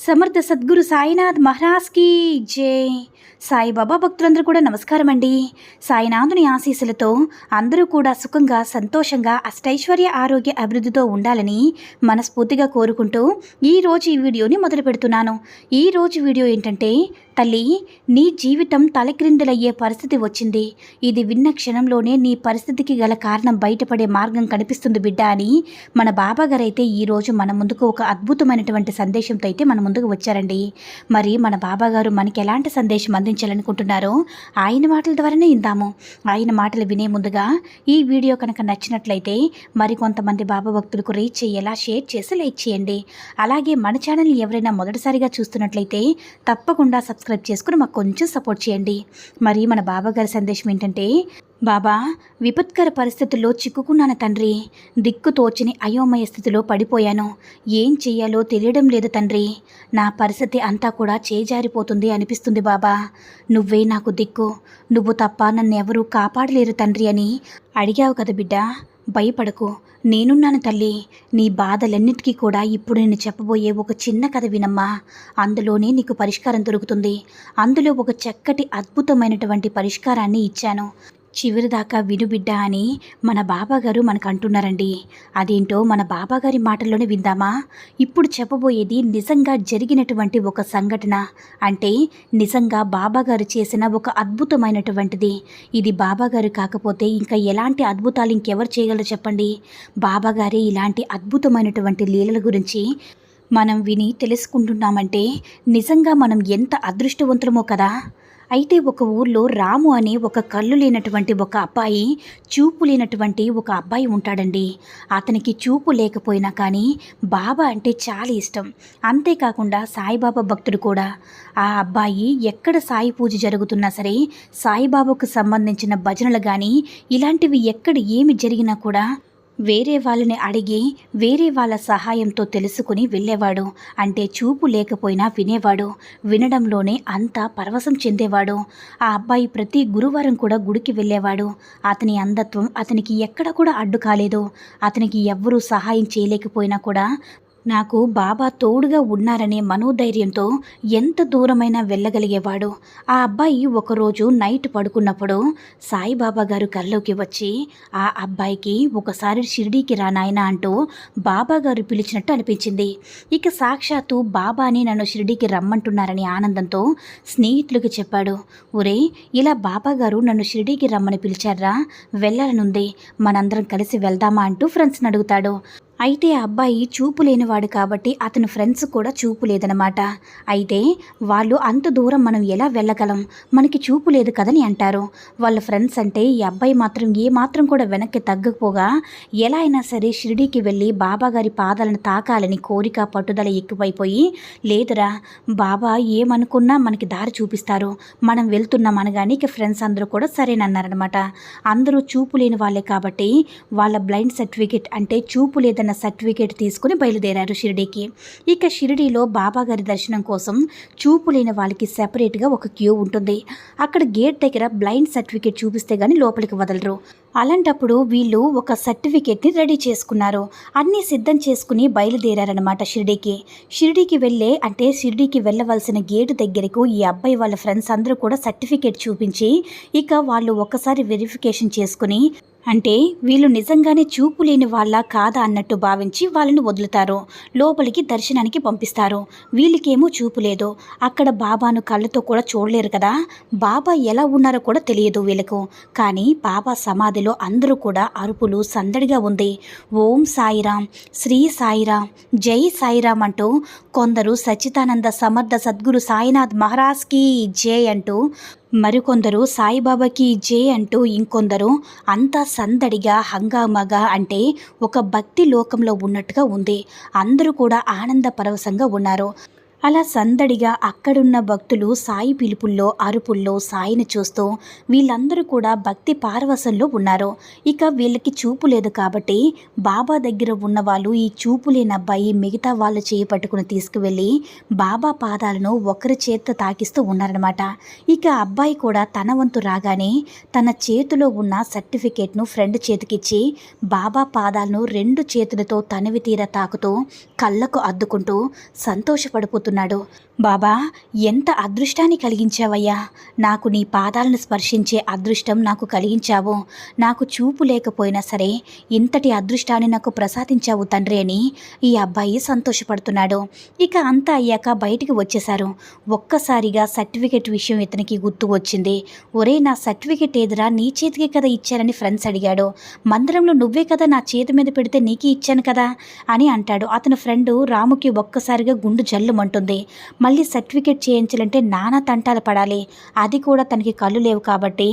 Samarth Sadguru Sainath మహారాజ్కి జై. సాయిబాబా భక్తులందరూ కూడా నమస్కారం అండి సాయినాథుని ఆశీస్సులతో అందరూ కూడా సుఖంగా సంతోషంగా అష్టైశ్వర్య ఆరోగ్య అభివృద్ధితో ఉండాలని మనస్ఫూర్తిగా కోరుకుంటూ ఈ రోజు ఈ వీడియోని మొదలు పెడుతున్నాను. ఈ రోజు వీడియో ఏంటంటే తల్లి నీ జీవితం తలక్రిందులయ్యే పరిస్థితి వచ్చింది. ఇది విన్న క్షణంలోనే నీ పరిస్థితికి గల కారణం బయటపడే మార్గం కనిపిస్తుంది బిడ్డ అని మన బాబాగారైతే ఈరోజు మన ముందుకు ఒక అద్భుతమైనటువంటి సందేశంతో అయితే మన ముందుకు వచ్చారండి. మరి మన బాబాగారు మనకి ఎలాంటి సందేశం అందించాలనుకుంటున్నారో ఆయన మాటల ద్వారానే ఇందాము ఆయన మాటలు వినే ముందుగా ఈ వీడియో కనుక నచ్చినట్లయితే మరికొంతమంది బాబా భక్తులకు రీచ్ అయ్యేలా షేర్ చేసి లైక్ చేయండి. అలాగే మన ఛానల్ని ఎవరైనా మొదటిసారిగా చూస్తున్నట్లయితే తప్పకుండా సబ్స్క్రైబ్ చేసుకుని మాకు కొంచెం సపోర్ట్ చేయండి. మరి మన బాబాగారి సందేశం ఏంటంటే బాబా విపత్కర పరిస్థితుల్లో చిక్కుకున్నాను తండ్రి. దిక్కు తోచని అయోమయ స్థితిలో పడిపోయాను. ఏం చెయ్యాలో తెలియడం లేదు తండ్రి. నా పరిస్థితి అంతా కూడా చేజారిపోతుంది అనిపిస్తుంది బాబా. నువ్వే నాకు దిక్కు. నువ్వు తప్ప నన్ను కాపాడలేరు తండ్రి అని అడిగావు కదా బిడ్డ. భయపడకు. నేనున్నాను తల్లి. నీ బాధలన్నిటికీ కూడా ఇప్పుడు నేను చెప్పబోయే ఒక చిన్న కథ వినమ్మా. అందులోనే నీకు పరిష్కారం దొరుకుతుంది. అందులో ఒక చక్కటి అద్భుతమైనటువంటి పరిష్కారాన్ని ఇచ్చాను. చివరిదాకా వినుబిడ్డ అని మన బాబాగారు మనకు అంటున్నారండి అదేంటో మన బాబాగారి మాటల్లోనే విందామా? ఇప్పుడు చెప్పబోయేది నిజంగా జరిగినటువంటి ఒక సంఘటన. అంటే నిజంగా బాబాగారు చేసిన ఒక అద్భుతమైనటువంటిది. ఇది బాబాగారు కాకపోతే ఇంకా ఎలాంటి అద్భుతాలు ఇంకెవరు చేయగలరు చెప్పండి? బాబాగారే ఇలాంటి అద్భుతమైనటువంటి లీలల గురించి మనం విని తెలుసుకుంటున్నామంటే నిజంగా మనం ఎంత అదృష్టవంతులమో కదా? అయితే ఒక ఊర్లో రాము అనే ఒక కళ్ళు లేనటువంటి ఒక అబ్బాయి చూపు లేనటువంటి ఒక అబ్బాయి ఉంటాడండి. అతనికి చూపు లేకపోయినా కానీ బాబా అంటే చాలా ఇష్టం. అంతేకాకుండా సాయిబాబా భక్తుడు కూడా. ఆ అబ్బాయి ఎక్కడ సాయి పూజ జరుగుతున్నా సరే సాయిబాబాకు సంబంధించిన భజనలు కానీ ఇలాంటివి ఎక్కడ ఏమి జరిగినా కూడా వేరే వాళ్ళని అడిగి వేరే వాళ్ళ సహాయంతో తెలుసుకుని వెళ్ళేవాడు. అంటే చూపు లేకపోయినా వినేవాడు. వినడంలోనే అంతా పరవశం చెందేవాడు. ఆ అబ్బాయి ప్రతి గురువారం కూడా గుడికి వెళ్ళేవాడు. అతని అంధత్వం అతనికి ఎక్కడ కూడా అడ్డు కాలేదు. అతనికి ఎవ్వరూ సహాయం చేయలేకపోయినా కూడా నాకు బాబా తోడుగా ఉన్నారనే మనోధైర్యంతో ఎంత దూరమైనా వెళ్ళగలిగేవాడు. ఆ అబ్బాయి ఒకరోజు నైట్ పడుకున్నప్పుడు సాయిబాబా గారు కల్లోకి వచ్చి ఆ అబ్బాయికి ఒకసారి షిరిడీకి రా నాయనా అంటూ బాబా గారు పిలిచినట్టు అనిపించింది. ఇక సాక్షాత్తు బాబాని నన్ను షిరిడీకి రమ్మంటున్నారని ఆనందంతో స్నేహితులకు చెప్పాడు. ఒరే ఇలా బాబా గారు నన్ను షిరిడీకి రమ్మని పిలిచారా? వెళ్ళాలనుంది. మనందరం కలిసి వెళ్దామా అంటూ ఫ్రెండ్స్ని అడుగుతాడు. అయితే ఆ అబ్బాయి చూపు లేనివాడు కాబట్టి అతని ఫ్రెండ్స్ కూడా చూపు లేదనమాట అయితే వాళ్ళు అంత దూరం మనం ఎలా వెళ్ళగలం? మనకి చూపు లేదు కదని అంటారు. వాళ్ళ ఫ్రెండ్స్ అంటే ఈ అబ్బాయి మాత్రం ఏ మాత్రం కూడా వెనక్కి తగ్గకపోగా ఎలా అయినా సరే షిరిడీకి వెళ్ళి బాబాగారి పాదాలను తాకాలని కోరిక పట్టుదల ఎక్కువైపోయి లేదురా బాబా ఏమనుకున్నా మనకి దారి చూపిస్తారు. మనం వెళ్తున్నాం అనగానే ఇక ఫ్రెండ్స్ అందరూ కూడా సరేనన్నారనమాట అందరూ చూపు లేని వాళ్ళే కాబట్టి వాళ్ళ బ్లైండ్ సర్టిఫికేట్ అంటే చూపు లేదన్న సర్టిఫికేట్ తీసుకుని బయలుదేరారు షిరిడీకి. ఇక షిరిడీలో బాబాగారి దర్శనం కోసం చూపు లేని వాళ్ళకి సెపరేట్గా ఒక క్యూ ఉంటుంది. అక్కడ గేట్ దగ్గర బ్లైండ్ సర్టిఫికేట్ చూపిస్తే గానీ లోపలికి వదలరు. అలాంటప్పుడు వీళ్ళు ఒక సర్టిఫికేట్ని రెడీ చేసుకున్నారు. అన్నీ సిద్ధం చేసుకుని బయలుదేరారనమాట షిరిడీకి. షిరిడీకి వెళ్ళే అంటే షిరిడీకి వెళ్ళవలసిన గేటు దగ్గరకు ఈ అబ్బాయి వాళ్ళ ఫ్రెండ్స్ అందరూ కూడా సర్టిఫికేట్ చూపించి ఇక వాళ్ళు ఒక్కసారి వెరిఫికేషన్ చేసుకుని అంటే వీళ్ళు నిజంగానే చూపు లేని వాళ్ళ కాదా అన్నట్టు భావించి వాళ్ళని వదులుతారు. లోపలికి దర్శనానికి పంపిస్తారు. వీళ్ళకేమో చూపు లేదు. అక్కడ బాబాను కళ్ళతో కూడా చూడలేరు కదా. బాబా ఎలా ఉన్నారో కూడా తెలియదు వీళ్ళకు. కానీ బాబా సమాధి సమాధిలో అందరూ కూడా అరుపులు సందడిగా ఉంది. ఓం సాయిరాం శ్రీ సాయిరాం జై సాయిరాం అంటూ కొందరు సచ్చిదానంద సమర్థ సద్గురు సాయినాథ్ మహారాజ్కి జై అంటూ మరికొందరు సాయిబాబాకి జే అంటూ ఇంకొందరు అంతా సందడిగా హంగామాగా అంటే ఒక భక్తి లోకంలో ఉన్నట్టుగా ఉంది. అందరూ కూడా ఆనంద పరవశంగా ఉన్నారు. అలా సందడిగా అక్కడున్న భక్తులు సాయి పిలుపుల్లో అరుపుల్లో సాయిని చూస్తూ వీళ్ళందరూ కూడా భక్తి పారవశంలో ఉన్నారు. ఇక వీళ్ళకి చూపు లేదు కాబట్టి బాబా దగ్గర ఉన్న వాళ్ళు ఈ చూపు లేని అబ్బాయి మిగతా వాళ్ళు చేయి పట్టుకుని తీసుకువెళ్ళి బాబా పాదాలను ఒకరి చేత తాకిస్తూ ఉన్నారనమాట ఇక అబ్బాయి కూడా తన వంతు రాగానే తన చేతిలో ఉన్న సర్టిఫికేట్ను ఫ్రెండ్ చేతికిచ్చి బాబా పాదాలను రెండు చేతులతో తనివి తీర తాకుతూ కళ్ళకు అద్దుకుంటూ సంతోషపడిపోతున్నాడు బాబా ఎంత అదృష్టాన్ని కలిగించావయ్యా? నాకు నీ పాదాలను స్పర్శించే అదృష్టం నాకు కలిగించావు. నాకు చూపు లేకపోయినా సరే ఇంతటి అదృష్టాన్ని నాకు ప్రసాదించావు తండ్రి అని ఈ అబ్బాయి సంతోషపడుతున్నాడు. ఇక అంతా అయ్యాక బయటికి వచ్చేశారు. ఒక్కసారిగా సర్టిఫికెట్ విషయం ఇతనికి గుర్తు వచ్చింది. ఒరే నా సర్టిఫికెట్ ఏదిరా? నీ చేతికి కదా ఇచ్చానని ఫ్రెండ్స్ అడిగాడు. మందిరంలో నువ్వే కదా నా చేతి మీద పెడితే నీకే ఇచ్చాను కదా? అని అంటాడు. అతని ఫ్రెండ్ రాముకి ఒక్కసారిగా గుండు జల్లుమంటుంది. మళ్ళీ సర్టిఫికేట్ చేయించాలంటే నానా తంటాలు పడాలి. అది కూడా తనకి కళ్ళు లేవు కాబట్టి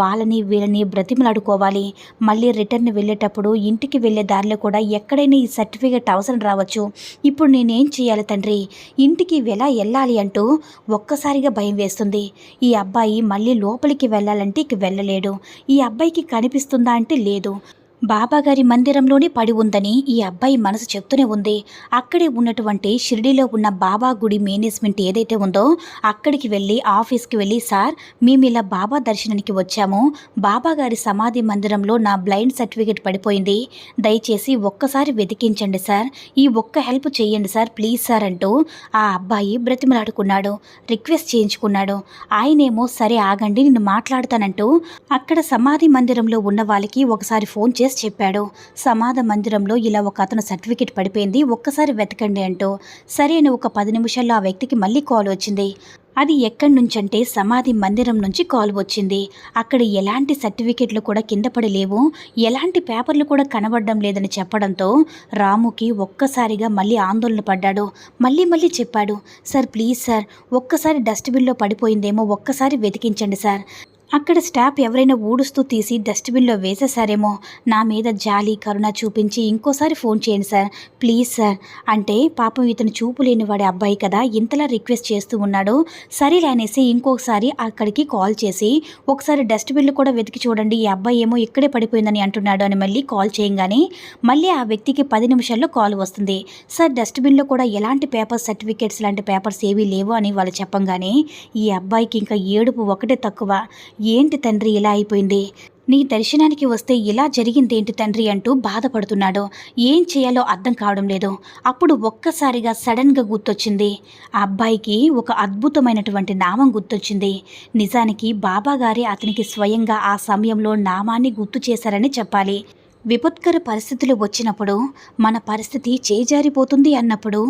వాళ్ళని వీళ్ళని బ్రతిమలాడుకోవాలి. మళ్ళీ రిటర్న్ వెళ్ళేటప్పుడు ఇంటికి వెళ్ళే దారిలో కూడా ఎక్కడైనా ఈ సర్టిఫికేట్ అవసరం రావచ్చు. ఇప్పుడు నేనేం చేయాలి తండ్రి? ఇంటికి ఎలా వెళ్ళాలి అంటూ ఒక్కసారిగా భయం వేస్తుంది. ఈ అబ్బాయి మళ్ళీ లోపలికి వెళ్ళాలంటే ఇక వెళ్ళలేడు. ఈ అబ్బాయికి కనిపిస్తుందా అంటే లేదు. బాబాగారి మందిరంలోనే పడి ఉందని ఈ అబ్బాయి మనసు చెప్తూనే ఉంది. అక్కడే ఉన్నటువంటి షిరిడీలో ఉన్న బాబా గుడి మేనేజ్మెంట్ ఏదైతే ఉందో అక్కడికి వెళ్ళి ఆఫీస్కి వెళ్ళి సార్ మేము ఇలా బాబా దర్శనానికి వచ్చాము. బాబాగారి సమాధి మందిరంలో నా బ్లైండ్ సర్టిఫికేట్ పడిపోయింది. దయచేసి ఒక్కసారి వెతికించండి సార్. ఈ ఒక్క హెల్ప్ చేయండి సార్ ప్లీజ్ సార్ అంటూ ఆ అబ్బాయి బ్రతిమలాడుకున్నాడు. రిక్వెస్ట్ చేయించుకున్నాడు. ఆయనేమో సరే ఆగండి నేను మాట్లాడతానంటూ అక్కడ సమాధి మందిరంలో ఉన్న వాళ్ళకి ఒకసారి ఫోన్ చేసి చెప్పాడు. సమాధ మందిరంలో ఇలా ఒక అతను సర్టిఫికేట్ పడిపోయింది ఒక్కసారి వెతకండి అంటూ. సరే అని ఒక పది నిమిషాల్లో ఆ వ్యక్తికి మళ్ళీ కాల్ వచ్చింది. అది ఎక్కడి నుంచంటే సమాధి మందిరం నుంచి కాల్ వచ్చింది. అక్కడ ఎలాంటి సర్టిఫికెట్లు కూడా కింద పడలేవు ఎలాంటి పేపర్లు కూడా కనబడడం లేదని చెప్పడంతో రాముకి ఒక్కసారిగా మళ్ళీ ఆందోళన పడ్డాడు. మళ్ళీ మళ్ళీ చెప్పాడు సార్ ప్లీజ్ సార్ ఒక్కసారి డస్ట్బిన్లో పడిపోయిందేమో ఒక్కసారి వెతికించండి సార్. అక్కడ స్టాఫ్ ఎవరైనా ఊడుస్తూ తీసి డస్ట్బిన్లో వేసేసారేమో నా మీద జాలి కరుణ చూపించి ఇంకోసారి ఫోన్ చేయండి సార్. Please sir. అంటే పాపం ఇతను చూపు లేని వాడి అబ్బాయి కదా ఇంతలా రిక్వెస్ట్ చేస్తూ ఉన్నాడు. సరేలే అనేసి ఇంకొకసారి అక్కడికి కాల్ చేసి ఒకసారి డస్ట్బిన్లు కూడా వెతికి చూడండి ఈ అబ్బాయి ఏమో ఇక్కడే పడిపోయిందని అంటున్నాడు అని మళ్ళీ కాల్ చేయంగానే మళ్ళీ ఆ వ్యక్తికి పది నిమిషాల్లో కాల్ వస్తుంది. సార్ డస్ట్బిన్లో కూడా ఎలాంటి పేపర్ సర్టిఫికేట్స్ లాంటి పేపర్స్ ఏవీ లేవు అని వాళ్ళు చెప్పంగానే ఈ అబ్బాయికి ఇంకా ఏడుపు ఒకటే తక్కువ. ఏంటి తండ్రి ఇలా అయిపోయింది? నీ దర్శనానికి వస్తే ఇలా జరిగిందేంటి తండ్రి అంటూ బాధపడుతున్నాడు ఏం చేయాలో అర్థం కావడం లేదు. అప్పుడు ఒక్కసారిగా సడన్గా గుర్తొచ్చింది. ఆ అబ్బాయికి ఒక అద్భుతమైనటువంటి నామం గుర్తొచ్చింది. నిజానికి బాబాగారే అతనికి స్వయంగా ఆ సమయంలో నామాన్ని గుర్తు చేశారని చెప్పాలి. విపత్కర పరిస్థితులు వచ్చినప్పుడు మన పరిస్థితి చేజారిపోతుంది అన్నప్పుడు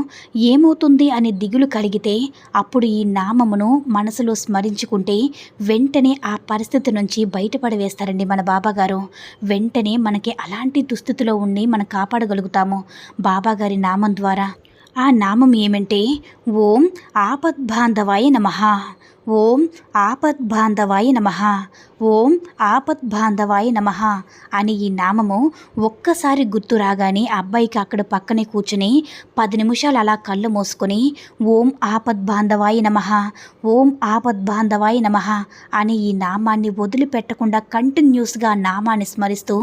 ఏమవుతుంది అనే దిగులు కలిగితే అప్పుడు ఈ నామమును మనసులో స్మరించుకుంటే వెంటనే ఆ పరిస్థితి నుంచి బయటపడవేస్తారండి మన బాబాగారు. వెంటనే మనకి అలాంటి దుస్థితిలో ఉండి మనం కాపాడగలుగుతాము బాబాగారి నామం ద్వారా. ఆ నామం ఏమంటే ఓం ఆపద్బాంధవాయ నమః. ఓం ఆపద్బాంధవాయ నమ. ఓం ఆపద్బాంధవాయ నమ అని ఈ నామము ఒక్కసారి గుర్తు రాగానే అబ్బాయికి అక్కడ పక్కనే కూర్చుని పది నిమిషాలు అలా కళ్ళు మూసుకొని ఓం ఆపద్బాంధవాయ నమ ఓం ఆపద్బాంధవాయ నమ అని ఈ నామాన్ని వదిలిపెట్టకుండా కంటిన్యూస్గా నామాన్ని స్మరిస్తూ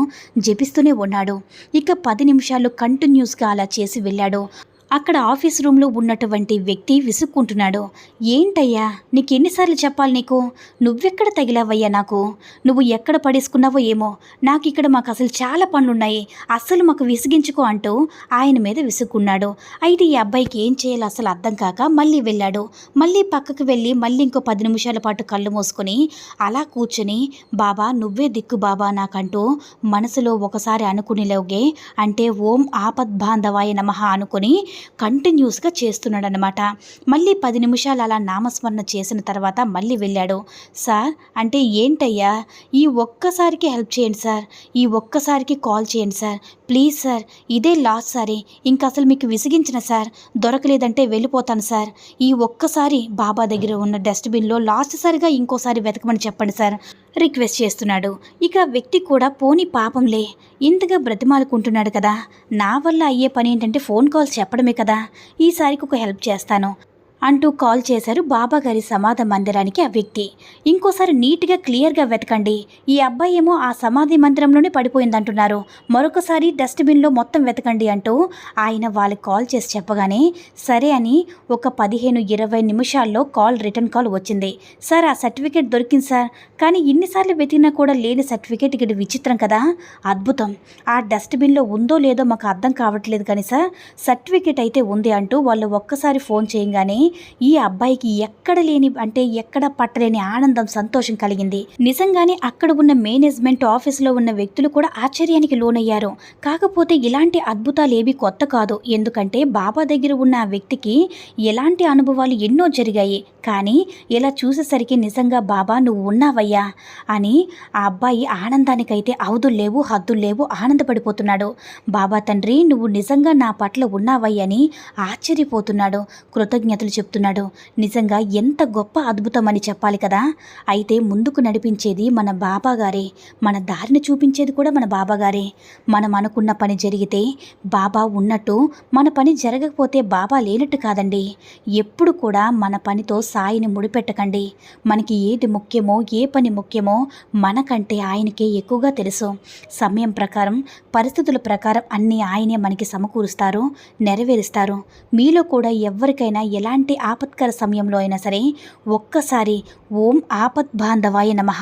జపిస్తూనే ఉన్నాడు. ఇక పది నిమిషాలు కంటిన్యూస్గా అలా చేసి వెళ్ళాడు. అక్కడ ఆఫీస్ రూమ్లో ఉన్నటువంటి వ్యక్తి విసుక్కుంటున్నాడు. ఏంటయ్యా? నీకు ఎన్నిసార్లు చెప్పాలి నీకు? నువ్వెక్కడ తగిలావయ్యా నాకు? నువ్వు ఎక్కడ పడేసుకున్నావో ఏమో? నాకు ఇక్కడ మాకు అసలు చాలా పనులున్నాయి. అస్సలు మాకు విసిగించుకో అంటూ ఆయన మీద విసుక్కున్నాడు. అయితే ఈ అబ్బాయికి ఏం చేయాలో అసలు అర్థం కాక మళ్ళీ వెళ్ళాడు. మళ్ళీ పక్కకు వెళ్ళి మళ్ళీ ఇంకో పది నిమిషాల పాటు కళ్ళు మూసుకొని అలా కూర్చొని బాబా నువ్వే దిక్కు బాబా నాకంటూ మనసులో ఒకసారి అనుకునేలోగే అంటే ఓం ఆపద్బాంధవాయ నమః అనుకొని కంటిన్యూస్గా చేస్తున్నాడనమాట మళ్ళీ పది నిమిషాలు అలా నామస్మరణ చేసిన తర్వాత మళ్ళీ వెళ్ళాడు. సార్ అంటే ఏంటయ్యా? ఈ ఒక్కసారికి హెల్ప్ చేయండి సార్. ఈ ఒక్కసారికి కాల్ చేయండి సార్. ప్లీజ్ సార్ ఇదే లాస్ట్ సారి. ఇంకా అసలు మీకు విసిగించిన సార్. దొరకలేదంటే వెళ్ళిపోతాను సార్. ఈ ఒక్కసారి బాబా దగ్గర ఉన్న డస్ట్బిన్లో లాస్ట్ సారిగా ఇంకోసారి వెతకమని చెప్పండి సార్. రిక్వెస్ట్ చేస్తున్నాడు. ఇక వ్యక్తి కూడా పోని పాపంలే. ఇంతగా బ్రతిమాలుకుంటున్నాడు కదా. నా వల్ల అయ్యే పని ఏంటంటే ఫోన్ కాల్స్ చెప్పడమే కదా. ఈసారికి ఒక హెల్ప్ చేస్తాను. అంటూ కాల్ చేశారు బాబా గారి సమాధి మందిరానికి ఆ వ్యక్తి. ఇంకోసారి నీట్గా క్లియర్గా వెతకండి. ఈ అబ్బాయి ఏమో ఆ సమాధి మందిరంలోనే పడిపోయిందంటున్నారు. మరొకసారి డస్ట్బిన్లో మొత్తం వెతకండి అంటూ ఆయన వాళ్ళకి కాల్ చేసి చెప్పగానే సరే అని ఒక పదిహేను ఇరవై నిమిషాల్లో కాల్ రిటర్న్ కాల్ వచ్చింది. సార్ ఆ సర్టిఫికేట్ దొరికింది సార్. కానీ ఇన్నిసార్లు వెతికినా కూడా లేని సర్టిఫికేట్ ఇక్కడ విచిత్రం కదా. అద్భుతం. ఆ డస్ట్బిన్లో ఉందో లేదో మాకు అర్థం కావట్లేదు కానీ సార్ సర్టిఫికేట్ అయితే ఉంది అంటూ వాళ్ళు ఒక్కసారి ఫోన్ చేయగానే ఈ అబ్బాయికి ఎక్కడ లేని అంటే ఎక్కడ పట్టలేని ఆనందం సంతోషం కలిగింది. నిజంగానే అక్కడ ఉన్న మేనేజ్మెంట్ ఆఫీసులో ఉన్న వ్యక్తులు కూడా ఆశ్చర్యానికి లోనయ్యారు. కాకపోతే ఇలాంటి అద్భుతాలు ఏవి కొత్త కాదు. ఎందుకంటే బాబా దగ్గర ఉన్న ఆ వ్యక్తికి ఎలాంటి అనుభవాలు ఎన్నో జరిగాయి. కానీ ఇలా చూసేసరికి నిజంగా బాబా నువ్వు ఉన్నావయ్యా అని ఆ అబ్బాయి ఆనందానికైతే అవధులు లేవు హద్దులు లేవు ఆనందపడిపోతున్నాడు. బాబా తండ్రి నువ్వు నిజంగా నా పట్ల ఉన్నావయ్యని ఆశ్చర్యపోతున్నాడు. కృతజ్ఞతలు చెప్తున్నాడు. నిజంగా ఎంత గొప్ప అద్భుతం అని చెప్పాలి కదా? అయితే ముందుకు నడిపించేది మన బాబాగారే. మన దారిని చూపించేది కూడా మన బాబా గారే మనం అనుకున్న పని జరిగితే బాబా ఉన్నట్టు మన పని జరగకపోతే బాబా లేనట్టు కాదండి. ఎప్పుడు కూడా మన పనితో సాయిని ముడిపెట్టకండి. మనకి ఏది ముఖ్యమో ఏ పని ముఖ్యమో మనకంటే ఆయనకే ఎక్కువగా తెలుసు. సమయం ప్రకారం పరిస్థితుల ప్రకారం అన్నీ ఆయనే మనకి సమకూరుస్తారు నెరవేరుస్తారు. మీలో కూడా ఎవరికైనా ఎలాంటి ఆపత్కర సమయంలో అయినా సరే ఒక్కసారి ఓం ఆపత్ బాంధవాయ నమః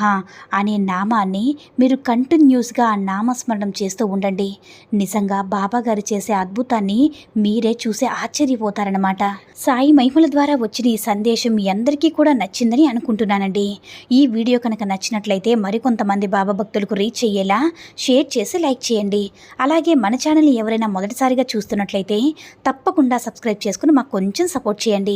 అనే నామాన్ని మీరు కంటిన్యూస్గా నామస్మరణం చేస్తూ ఉండండి. నిజంగా బాబా గారు చేసే అద్భుతాన్ని మీరే చూసే ఆశ్చర్యపోతారనమాట సాయి మహిమల ద్వారా వచ్చిన ఈ సందేశం మీ అందరికీ కూడా నచ్చిందని అనుకుంటున్నానండి. ఈ వీడియో కనుక నచ్చినట్లయితే మరికొంతమంది బాబా భక్తులకు రీచ్ అయ్యేలా షేర్ చేసి లైక్ చేయండి. అలాగే మన ఛానల్ని ఎవరైనా మొదటిసారిగా చూస్తున్నట్లయితే తప్పకుండా సబ్స్క్రైబ్ చేసుకుని మాకు కొంచెం సపోర్ట్ చేయండి.